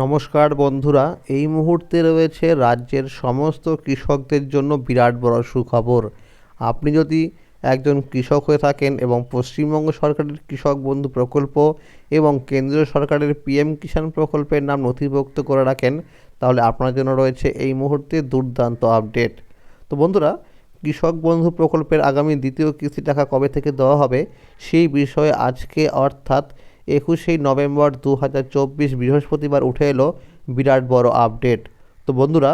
নমস্কার বন্ধুরা, এই মুহূর্তে রয়েছে রাজ্যের সমস্ত কৃষকদের জন্য বিরাট বড় সুখবর। আপনি যদি একজন কৃষক হয়ে থাকেন এবং পশ্চিমবঙ্গ সরকারের কৃষক বন্ধু প্রকল্প এবং কেন্দ্রীয় সরকারের পিএম কিষাণ প্রকল্পের নাম নথিভুক্ত করে রাখেন, তাহলে আপনার জন্য রয়েছে এই মুহূর্তে দুর্দান্ত আপডেট। তো বন্ধুরা, কৃষক বন্ধু প্রকল্পের আগামী দ্বিতীয় কিস্তি টাকা কবে থেকে দেওয়া হবে, সেই বিষয়ে আজকে অর্থাৎ একুশেই নভেম্বর দু হাজার চব্বিশ বৃহস্পতিবার উঠে এলো বিরাট বড় আপডেট। তো বন্ধুরা,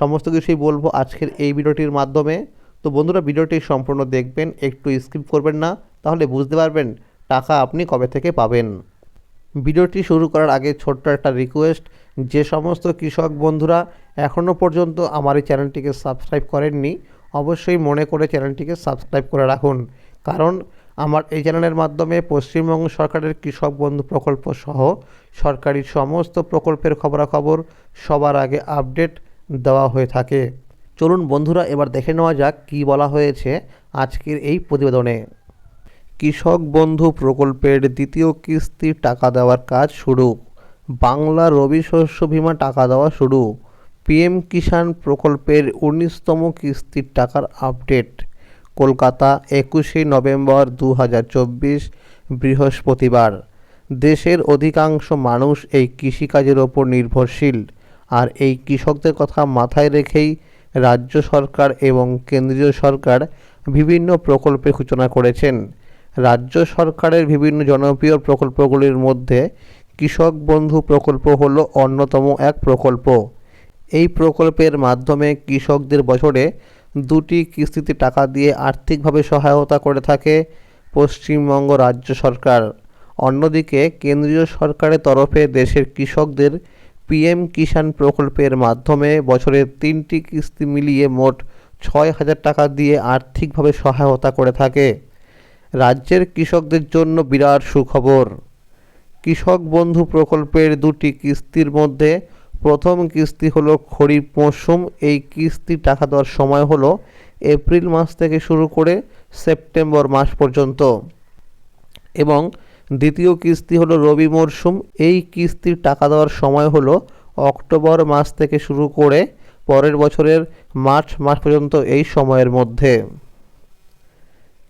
সমস্ত কিছুই বলব আজকের এই ভিডিওটির মাধ্যমে। তো বন্ধুরা, ভিডিওটি সম্পূর্ণ দেখবেন, একটু স্কিপ করবেন না, তাহলে বুঝতে পারবেন টাকা আপনি কবে থেকে পাবেন। ভিডিওটি শুরু করার আগে ছোট্ট একটা রিকোয়েস্ট, যে সমস্ত কৃষক বন্ধুরা এখনও পর্যন্ত আমার এই চ্যানেলটিকে সাবস্ক্রাইব করেননি, অবশ্যই মনে করে চ্যানেলটিকে সাবস্ক্রাইব করে রাখুন। কারণ আমার এই চ্যানেলের মাধ্যমে পশ্চিমবঙ্গ সরকারের কৃষক বন্ধু প্রকল্প সহ সরকারি সমস্ত প্রকল্পের খবরাখবর সবার আগে আপডেট দেওয়া হয়ে থাকে। চলুন বন্ধুরা, এবার দেখে নেওয়া যাক কী বলা হয়েছে আজকের এই প্রতিবেদনে। কৃষক বন্ধু প্রকল্পের দ্বিতীয় কিস্তির টাকা দেওয়ার কাজ শুরু। বাংলা রবি শস্য বীমা টাকা দেওয়া শুরু। পিএম কিষাণ প্রকল্পের উনিশতম কিস্তির টাকার আপডেট। কলকাতা একুশে নভেম্বর দু হাজার চব্বিশ বৃহস্পতিবার। দেশের অধিকাংশ মানুষ এই কৃষিকাজের ওপর নির্ভরশীল আর এই কৃষকদের কথা মাথায় রেখেই রাজ্য সরকার এবং কেন্দ্রীয় সরকার বিভিন্ন প্রকল্পের সূচনা করেছেন। রাজ্য সরকারের বিভিন্ন জনপ্রিয় প্রকল্পগুলির মধ্যে কৃষক বন্ধু প্রকল্প হলো অন্যতম এক প্রকল্প। এই প্রকল্পের মাধ্যমে কৃষকদের বছরে দুটি কিস্তিতে টাকা দিয়ে আর্থিকভাবে সহায়তা করে থাকে পশ্চিমবঙ্গ রাজ্য সরকার। অন্যদিকে, কেন্দ্রীয় সরকারের তরফে দেশের কৃষকদের পিএম কিষাণ প্রকল্পের মাধ্যমে বছরে তিনটি কিস্তি মিলিয়ে মোট ছয় হাজার টাকা দিয়ে আর্থিকভাবে সহায়তা করে থাকে। রাজ্যের কৃষকদের জন্য বিরাট সুখবর। কৃষক বন্ধু প্রকল্পের দুটি কিস্তির মধ্যে প্রথম কিস্তি হলো খরিফ মরশুম এই কিস্তি টাকা দেওয়ার সময় হলো এপ্রিল মাস থেকে শুরু করে সেপ্টেম্বর মাস পর্যন্ত। এবং দ্বিতীয় কিস্তি হলো রবি মরশুম এই কিস্তির টাকা দেওয়ার সময় হলো অক্টোবর মাস থেকে শুরু করে পরের বছরের মার্চ মাস পর্যন্ত এই সময়ের মধ্যে।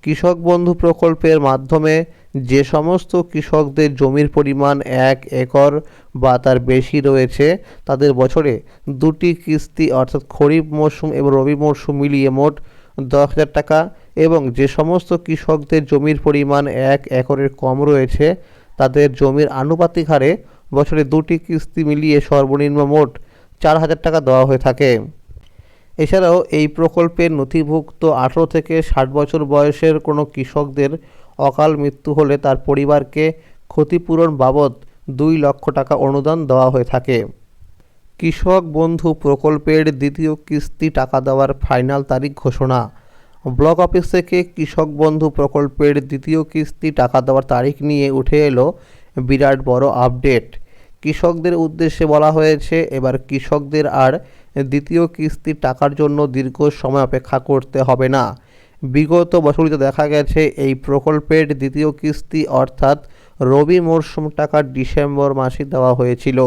কৃষক বন্ধু প্রকল্পের মাধ্যমে যে সমস্ত কৃষকদের জমির পরিমাণ এক একর বা তার বেশি রয়েছে, তাদের বছরে দুটি কিস্তি, অর্থাৎ খরিফ মরশুম এবং রবি মরশুম মিলিয়ে মোট দশ হাজার টাকা এবং যে সমস্ত কৃষকদের জমির পরিমাণ এক একরের কম রয়েছে, তাদের জমির আনুপাতিক হারে বছরে দুটি কিস্তি মিলিয়ে সর্বনিম্ন মোট চার হাজার টাকা দেওয়া হয়ে থাকে। এছাড়াও এই প্রকল্পের নথিভুক্ত আঠেরো থেকে ষাট বছর বয়সের কোনো কৃষকদের অকাল মৃত্যু হলে তার পরিবারকে ক্ষতিপূরণ বাবদ দুই লক্ষ টাকা অনুদান দেওয়া হয়ে থাকে। কৃষক বন্ধু প্রকল্পের দ্বিতীয় কিস্তি টাকা দেওয়ার ফাইনাল তারিখ ঘোষণা। ব্লক অফিস থেকে কৃষক বন্ধু প্রকল্পের দ্বিতীয় কিস্তি টাকা দেওয়ার তারিখ নিয়ে উঠে এলো বিরাট বড় আপডেট। কৃষকদের উদ্দেশ্যে বলা হয়েছে, এবার কৃষকদের আর দ্বিতীয় কিস্তির টাকার জন্য দীর্ঘ সময় অপেক্ষা করতে হবে না। বিগত বছরগুলিতে দেখা গেছে এই প্রকল্পের দ্বিতীয় কিস্তি অর্থাৎ রবি মরশুম টাকা ডিসেম্বর মাসে দেওয়া হয়েছিল।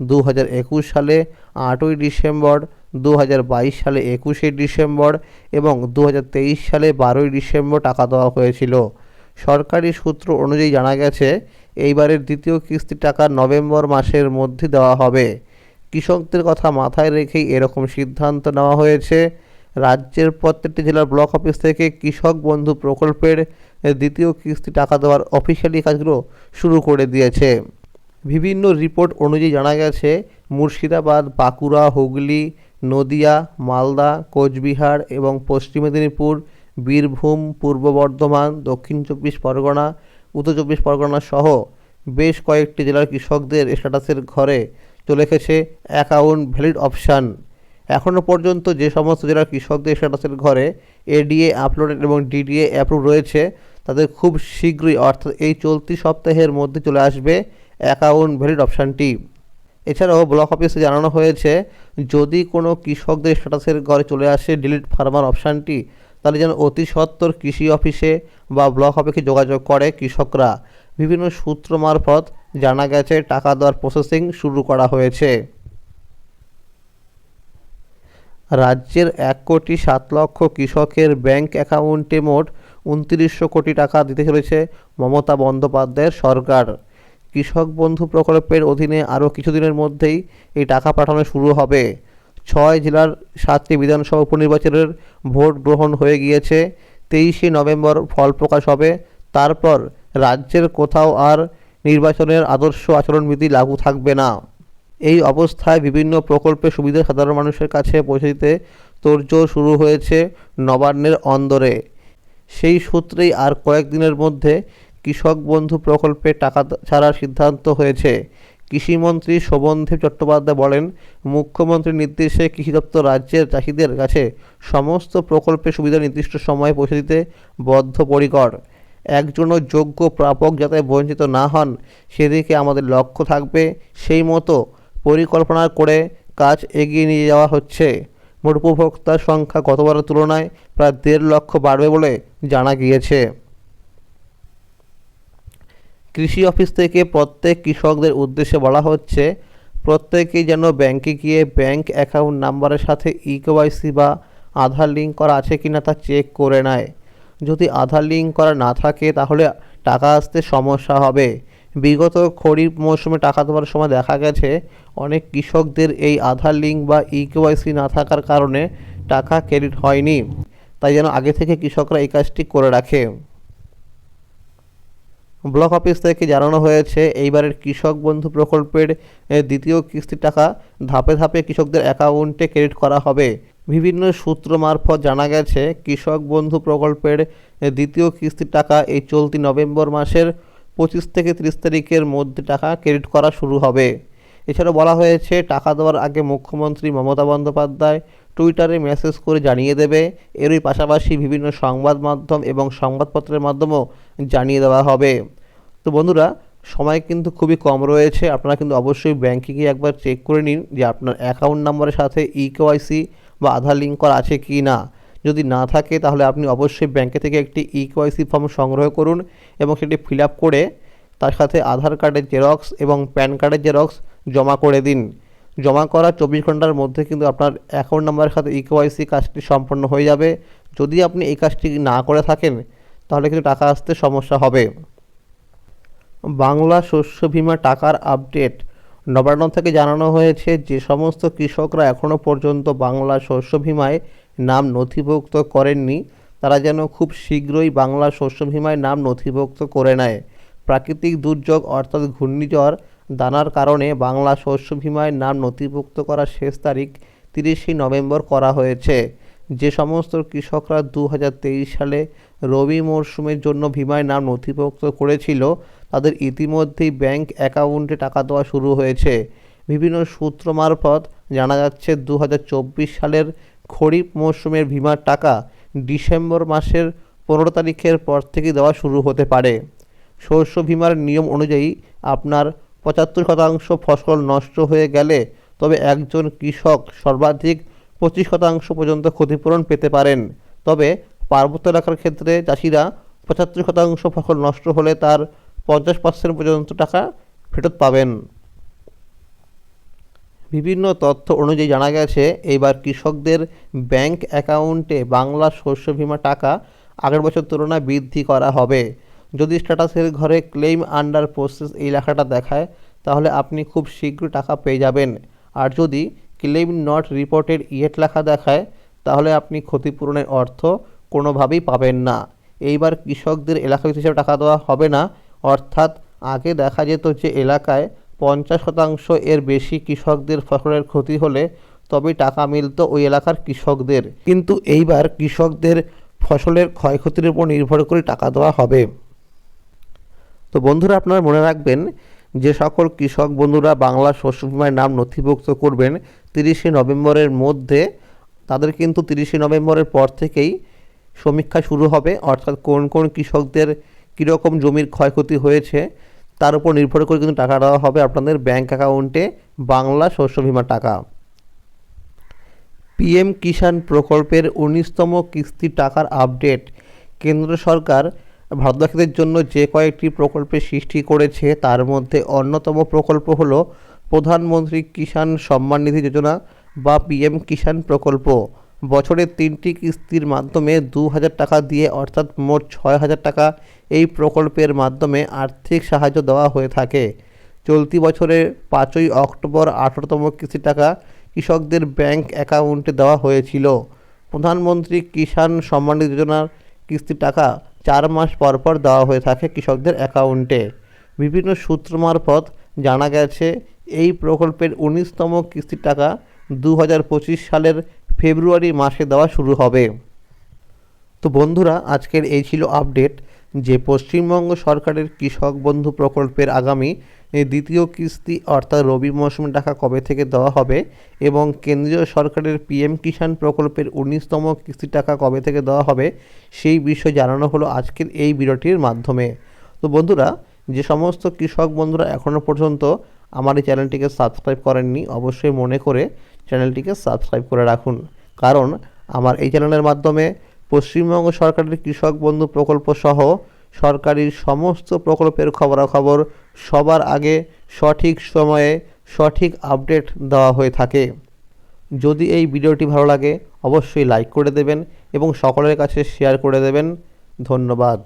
দু হাজার একুশ সালে, আটই ডিসেম্বর দু হাজার বাইশ সালে, একুশে ডিসেম্বর এবং দু হাজার তেইশ সালে বারোই ডিসেম্বর টাকা দেওয়া হয়েছিল। সরকারি সূত্র অনুযায়ী জানা গেছে, এইবারের দ্বিতীয় কিস্তি টাকা নভেম্বর মাসের মধ্যে দেওয়া হবে। কৃষকদের কথা মাথায় রেখেই এরকম সিদ্ধান্ত নেওয়া হয়েছে। রাজ্যের প্রত্যেকটি জেলার ব্লক অফিস থেকে কৃষক বন্ধু প্রকল্পের দ্বিতীয় কিস্তি টাকা দেওয়ার অফিসিয়ালি কাজগুলো শুরু করে দিয়েছে। বিভিন্ন রিপোর্ট অনুযায়ী জানা গেছে, মুর্শিদাবাদ, বাঁকুড়া, হুগলি, নদিয়া, মালদা, কোচবিহার এবং পশ্চিম মেদিনীপুর, বীরভূম, পূর্ব বর্ধমান, দক্ষিণ চব্বিশ পরগনা, উত্তর চব্বিশ পরগনা সহ বেশ কয়েকটি জেলার কৃষকদের স্ট্যাটাসের ঘরে চলে এসেছে অ্যাকাউন্ট ভ্যালিড অপশান। এখনও পর্যন্ত যে সমস্ত জেলার কৃষকদের স্ট্যাটাসের ঘরে এডিএ আপলোডেড এবং ডিডিএ অ্যাপ্রুভ রয়েছে, তাদের খুব শীঘ্রই, অর্থাৎ এই চলতি সপ্তাহের মধ্যে চলে আসবে অ্যাকাউন্ট ভ্যালিড অপশানটি এছাড়াও ব্লক অফিসে জানানো হয়েছে, যদি কোনো কৃষকদের স্ট্যাটাসের ঘরে চলে আসে ডিলিট ফার্মার অপশানটি তাহলে যেন অতি সত্বর কৃষি অফিসে বা ব্লক অফিসে যোগাযোগ করে কৃষকরা। বিভিন্ন সূত্র মারফত জানা গেছে, টাকা দেওয়ার প্রসেসিং শুরু করা হয়েছে। রাজ্যের এক কোটি সাত লক্ষ কৃষকের ব্যাংক অ্যাকাউন্টে মোট উনত্রিশশো কোটি টাকা দিতে চলেছে মমতা বন্দ্যোপাধ্যায়ের সরকার। কৃষক বন্ধু প্রকল্পের অধীনে আরও কিছুদিনের মধ্যেই এই টাকা পাঠানো শুরু হবে। ছয় জেলার সাতটি বিধানসভা উপনির্বাচনের ভোট গ্রহণ হয়ে গিয়েছে, তেইশে নভেম্বর ফল প্রকাশ হবে। তারপর রাজ্যের কোথাও আর নির্বাচনের আদর্শ আচরণবিধি লাগু থাকবে না। এই অবস্থায় বিভিন্ন প্রকল্পের সুবিধা সাধারণ মানুষের কাছে পৌঁছে দিতে তোড়জোড় শুরু হয়েছে নবান্নের অন্দরে। সেই সূত্রেই আর কয়েকদিনের মধ্যে কৃষক বন্ধু প্রকল্পে টাকা ছাড়ার সিদ্ধান্ত হয়েছে। কৃষিমন্ত্রী শোভনদেব চট্টোপাধ্যায় বলেন, মুখ্যমন্ত্রীর নির্দেশে কৃষি দপ্তর রাজ্যের চাষিদের কাছে সমস্ত প্রকল্পের সুবিধা নির্দিষ্ট সময়ে পৌঁছে দিতে বদ্ধপরিকর। একজনও যোগ্য প্রাপক যাতে বঞ্চিত না হন, সেদিকে আমাদের লক্ষ্য থাকবে সেই মতো পরিকল্পনা করে কাজ এগিয়ে নিয়ে যাওয়া হচ্ছে। মোট উপভোক্তার সংখ্যা গতবারের তুলনায় প্রায় দেড় লক্ষ বাড়বে বলে জানা গিয়েছে। কৃষি অফিস থেকে প্রত্যেক কৃষকদের উদ্দেশ্যে বলা হচ্ছে, প্রত্যেকেই যেন ব্যাংকে গিয়ে ব্যাংক অ্যাকাউন্ট নাম্বারের সাথে ইকেওয়াইসি বা আধার লিঙ্ক করা আছে কিনা তা চেক করে নেয়। যদি আধার লিঙ্ক করা না থাকে, তাহলে টাকা আসতে সমস্যা হবে। বিগত খরিফ মৌসুমে টাকা দেওয়ার সময় দেখা গেছে, অনেক কৃষকদের এই আধার লিঙ্ক বা ইকেওয়াইসি না থাকার কারণে টাকা ক্রেডিট হয়নি। তাই যেন আগে থেকে কৃষকরা এই কাজটি করে রাখে। ব্লক অফিস থেকে জানানো হয়েছে, এইবারের কৃষক বন্ধু প্রকল্পের দ্বিতীয় কিস্তির টাকা ধাপে ধাপে কৃষকদের অ্যাকাউন্টে ক্রেডিট করা হবে। বিভিন্ন সূত্র মারফত জানা গেছে, কৃষক বন্ধু প্রকল্পের দ্বিতীয় কিস্তির টাকা এই চলতি নভেম্বর মাসের পঁচিশ থেকে তিরিশ তারিখের মধ্যে টাকা ক্রেডিট করা শুরু হবে। এছাড়া বলা হয়েছে, টাকা দেওয়ার আগে মুখ্যমন্ত্রী মমতা বন্দ্যোপাধ্যায় টুইটারে মেসেজ করে জানিয়ে দেবে। এরই পাশাপাশি বিভিন্ন সংবাদ মাধ্যম এবং সংবাদপত্রের মাধ্যমেও জানিয়ে দেওয়া হবে। তো বন্ধুরা, সময় কিন্তু খুবই কম রয়েছে। আপনারা কিন্তু অবশ্যই ব্যাংকে গিয়ে একবার চেক করে নিন যে আপনার অ্যাকাউন্ট নাম্বারের সাথে ই কেওয়াইসি বা আধার লিঙ্ক করা আছে কি না যদি না থাকে, তাহলে আপনি অবশ্যই ব্যাংকে থেকে একটি ই কেওয়াইসি ফর্ম সংগ্রহ করুন এবং সেটি ফিল আপ করে তার সাথে আধার কার্ডের জেরক্স এবং প্যান কার্ডের জেরক্স জমা করে দিন। জমা করা চব্বিশ ঘণ্টার মধ্যে কিন্তু আপনার অ্যাকাউন্ট নাম্বারের সাথে ইকেওয়াইসি কাজটি সম্পন্ন হয়ে যাবে। যদি আপনি এই কাজটি না করে থাকেন, তাহলে কিন্তু টাকা আসতে সমস্যা হবে। বাংলা শস্য বিমা টাকার আপডেট। নবান্ন থেকে জানানো হয়েছে, যে সমস্ত কৃষকরা এখনও পর্যন্ত বাংলা শস্য বীমায় নাম নথিভুক্ত করেননি। তারা যেন খুব শীঘ্রই বাংলা শস্য বীমায় নাম নথিভুক্ত করে নেয়। প্রাকৃতিক দুর্যোগ অর্থাৎ ঘূর্ণিঝড় দানার কারণে বাংলা শস্য বীমায় নাম নথিভুক্ত করার শেষ তারিখ তিরিশে নভেম্বর করা হয়েছে। যে সমস্ত কৃষকরা দু হাজার তেইশ সালে রবি মরশুমের জন্য বীমায় নাম নথিভুক্ত করেছিল, তাদের ইতিমধ্যেই ব্যাংক অ্যাকাউন্টে টাকা দেওয়া শুরু হয়েছে। বিভিন্ন সূত্র মারফত জানা যাচ্ছে দু হাজার চব্বিশ সালের খরিফ মরশুমের বীমার টাকা ডিসেম্বর মাসের পনেরো তারিখের পর থেকে দেওয়া শুরু হতে পারে। শস্য বীমার নিয়ম অনুযায়ী আপনার পঁচাত্তর শতাংশ ফসল নষ্ট হয়ে গেলে তবে একজন কৃষক সর্বাধিক পঁচিশ শতাংশ পর্যন্ত ক্ষতিপূরণ পেতে পারেন। তবে পার্বত্য এলাকার ক্ষেত্রে চাষিরা পঁচাত্তর শতাংশ ফসল নষ্ট হলে তার পঞ্চাশ পার্সেন্ট পর্যন্ত টাকা ফেরত পাবেন। বিভিন্ন তথ্য অনুযায়ী জানা গেছে, এইবার কৃষকদের ব্যাংক অ্যাকাউন্টে বাংলা শস্য বীমা টাকা আগের বছর তুলনায় বৃদ্ধি করা হবে। যদি স্ট্যাটাসের ঘরে ক্লেম আন্ডার প্রসেস এই লেখাটা দেখায়, তাহলে আপনি খুব শীঘ্র টাকা পেয়ে যাবেন। আর যদি ক্লেম নট রিপোর্টেড ইয়েট লেখা দেখায়, তাহলে আপনি ক্ষতিপূরণের অর্থ কোনোভাবেই পাবেন না। এইবার কৃষকদের এলাকা হিসেবে টাকা দেওয়া হবে না। অর্থাৎ আগে দেখা যেত যে এলাকায় পঞ্চাশ শতাংশ এর বেশি কৃষকদের ফসলের ক্ষতি হলে তবেই টাকা মিলত ওই এলাকার কৃষকদের। কিন্তু এইবার কৃষকদের ফসলের ক্ষয়ক্ষতির উপর নির্ভর করে টাকা দেওয়া হবে। তো বন্ধুরা, আপনারা মনে রাখবেন যে সকল কৃষক বন্ধুরা বাংলা শস্য বীমায় নাম নথিভুক্ত করবেন তিরিশে নভেম্বরের মধ্যে। তাদের কিন্তু তিরিশে নভেম্বরের পর থেকেই সমীক্ষা শুরু হবে, অর্থাৎ কোন কোন কৃষকদের কীরকম জমির ক্ষয়ক্ষতি হয়েছে। তার উপর নির্ভর করে কিন্তু টাকা দেওয়া হবে আপনাদের ব্যাঙ্ক অ্যাকাউন্টে বাংলা শস্য বীমা টাকা। পিএম কিষাণ প্রকল্পের উনিশতম কিস্তি টাকার আপডেট। কেন্দ্র সরকার ভারতবাসীদের জন্য যে কয়েকটি প্রকল্পের সৃষ্টি করেছে, তার মধ্যে অন্যতম প্রকল্প হল প্রধানমন্ত্রী কিষাণ সম্মান নিধি যোজনা বা পিএম কিষাণ প্রকল্প। বছরের তিনটি কিস্তির মাধ্যমে দু হাজার টাকা দিয়ে, অর্থাৎ মোট ছয় হাজার টাকা এই প্রকল্পের মাধ্যমে আর্থিক সাহায্য দেওয়া হয়ে থাকে। চলতি বছরের পাঁচই অক্টোবর আঠারোতম কিস্তি টাকা কৃষকদের ব্যাংক অ্যাকাউন্টে দেওয়া হয়েছিল। প্রধানমন্ত্রী কিষাণ সম্মান যোজনার কিস্তির টাকা চার মাস পর পর দেওয়া হয়ে থাকে কৃষকদের অ্যাকাউন্টে। বিভিন্ন সূত্র মারফত জানা গেছে, এই প্রকল্পের উনিশতম কিস্তির টাকা দু হাজার পঁচিশ সালের ফেব্রুয়ারি মাসে দেওয়া শুরু হবে। তো বন্ধুরা, আজকের এই ছিল আপডেট যে পশ্চিমবঙ্গ সরকারের কৃষক বন্ধু প্রকল্পের আগামী দ্বিতীয় কিস্তি অর্থাৎ রবি মৌসুমে টাকা কবে থেকে দেওয়া হবে এবং কেন্দ্রীয় সরকারের পিএম কিষাণ প্রকল্পের উনিশতম কিস্তি টাকা কবে থেকে দেওয়া হবে সেই বিষয়ে জানানো হলো আজকের এই ভিডিওটির মাধ্যমে। তো বন্ধুরা, যে সমস্ত কৃষক বন্ধুরা এখনও পর্যন্ত আমার এই চ্যানেলটিকে সাবস্ক্রাইব করেননি, অবশ্যই মনে করে চ্যানেলটিকে সাবস্ক্রাইব করে রাখুন। কারণ আমার এই চ্যানেলের মাধ্যমে পশ্চিমবঙ্গ সরকারের কৃষক বন্ধু প্রকল্প সহ সরকারি সমস্ত প্রকল্পের খবরাখবর সবার আগে সঠিক সময়ে সঠিক আপডেট দেওয়া হয়ে থাকে। যদি এই ভিডিওটি ভালো লাগে, অবশ্যই লাইক করে দেবেন এবং সকলের কাছে শেয়ার করে দেবেন। ধন্যবাদ।